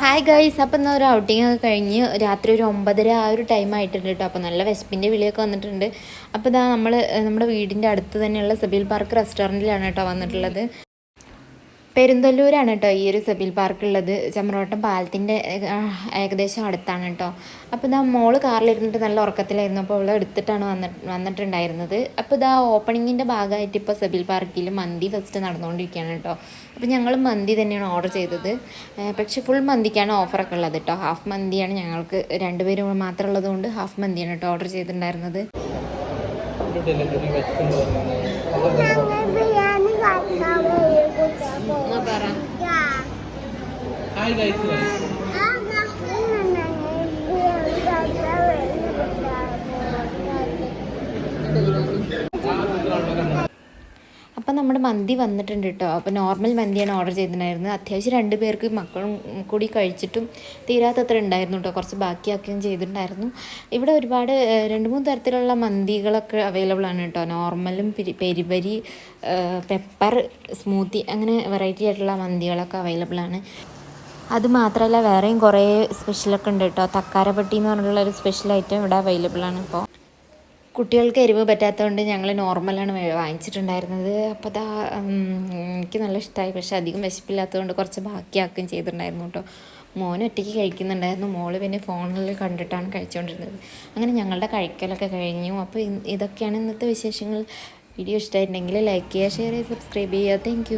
Hi guys അപ്പം എന്നാൽ ഒരു ഔട്ടിംഗ് ഒക്കെ കഴിഞ്ഞ് രാത്രി ഒരു ഒമ്പതര ആ ഒരു ടൈം ആയിട്ടുണ്ട് കേട്ടോ. അപ്പോൾ നല്ല വിശപ്പിന്റെ വിളിയൊക്കെ വന്നിട്ടുണ്ട്. അപ്പോൾ ഇതാ നമ്മൾ നമ്മുടെ വീടിന്റെ അടുത്ത് തന്നെയുള്ള സബീൽ പാർക്ക് റെസ്റ്റോറന്റിലാണ് കേട്ടോ വന്നിട്ടുള്ളത്. പെരുന്തല്ലൂരാണ് കേട്ടോ ഈ ഒരു സെബിൽ പാർക്കുള്ളത്. ചമ്രോട്ടം പാലത്തിന്റെ ഏകദേശം അടുത്താണ് കേട്ടോ. അപ്പോൾ ഇതാ മോൾ കാറിലിരുന്നിട്ട് നല്ല ഉറക്കത്തിലായിരുന്നു. അപ്പോൾ അവളെ എടുത്തിട്ടാണ് വന്നി വന്നിട്ടുണ്ടായിരുന്നത്. അപ്പോൾ ഇതാ ഓപ്പണിങ്ങിന്റെ ഭാഗമായിട്ട് ഇപ്പോൾ സെബിൽ പാർക്കിൽ മന്തി ഫസ്റ്റ് നടന്നുകൊണ്ടിരിക്കുകയാണ് കേട്ടോ. അപ്പോൾ ഞങ്ങൾ മന്തി തന്നെയാണ് ഓർഡർ ചെയ്തത്. പക്ഷേ ഫുൾ മന്തിക്കാണ് ഓഫറൊക്കെ ഉള്ളത് കേട്ടോ. ഹാഫ് മന്തിയാണ് ഞങ്ങൾക്ക് രണ്ടുപേരും മാത്രം ഉള്ളതുകൊണ്ട് ഹാഫ് മന്തിയാണ് കേട്ടോ ഓർഡർ ചെയ്തിട്ടുണ്ടായിരുന്നത്. ബിരിയാണി ഹായ് ഗൈസ് അപ്പം നമ്മുടെ മന്തി വന്നിട്ടുണ്ട് കേട്ടോ. അപ്പോൾ നോർമൽ മന്തിയാണ് ഓർഡർ ചെയ്തിട്ടുണ്ടായിരുന്നത്. അത്യാവശ്യം രണ്ട് പേർക്ക് മക്കളും കൂടി കഴിച്ചിട്ടും തീരാത്തത്ര ഉണ്ടായിരുന്നു കേട്ടോ. കുറച്ച് ബാക്കിയാക്കുകയും ചെയ്തിട്ടുണ്ടായിരുന്നു. ഇവിടെ ഒരുപാട് രണ്ട് മൂന്ന് തരത്തിലുള്ള മന്തികളൊക്കെ അവൈലബിൾ ആണ് കേട്ടോ. നോർമലും peri peri peri pepper smoothie അങ്ങനെ വെറൈറ്റി ആയിട്ടുള്ള മന്തികളൊക്കെ അവൈലബിൾ ആണ്. അത് മാത്രമല്ല വേറെയും കുറേ സ്പെഷ്യലൊക്കെ ഉണ്ട് കേട്ടോ തക്കാരപ്പട്ടി എന്ന് പറഞ്ഞിട്ടുള്ള ഒരു സ്പെഷ്യൽ ഐറ്റം ഇവിടെ അവൈലബിൾ ആണ് ഇപ്പോൾ കുട്ടികൾക്ക് എരിവ് പറ്റാത്തതുകൊണ്ട് ഞങ്ങൾ നോർമലാണ് വാങ്ങിച്ചിട്ടുണ്ടായിരുന്നത്. അപ്പോൾ അതാ എനിക്ക് നല്ല ഇഷ്ടമായി പക്ഷെ അധികം വിശപ്പില്ലാത്തതുകൊണ്ട് കുറച്ച് ബാക്കിയാക്കുകയും ചെയ്തിട്ടുണ്ടായിരുന്നു കേട്ടോ മോൻ ഒറ്റയ്ക്ക് കഴിക്കുന്നുണ്ടായിരുന്നു. മോൾ പിന്നെ ഫോണിൽ കണ്ടിട്ടാണ് കഴിച്ചുകൊണ്ടിരുന്നത് അങ്ങനെ ഞങ്ങളുടെ കഴിക്കലൊക്കെ കഴിഞ്ഞു. അപ്പോൾ ഇതൊക്കെയാണ് ഇന്നത്തെ വിശേഷങ്ങൾ. വീഡിയോ ഇഷ്ടമായിട്ടുണ്ടെങ്കിൽ ലൈക്ക് ചെയ്യുക ഷെയർ ചെയ്യുക സബ്സ്ക്രൈബ് ചെയ്യുക. താങ്ക്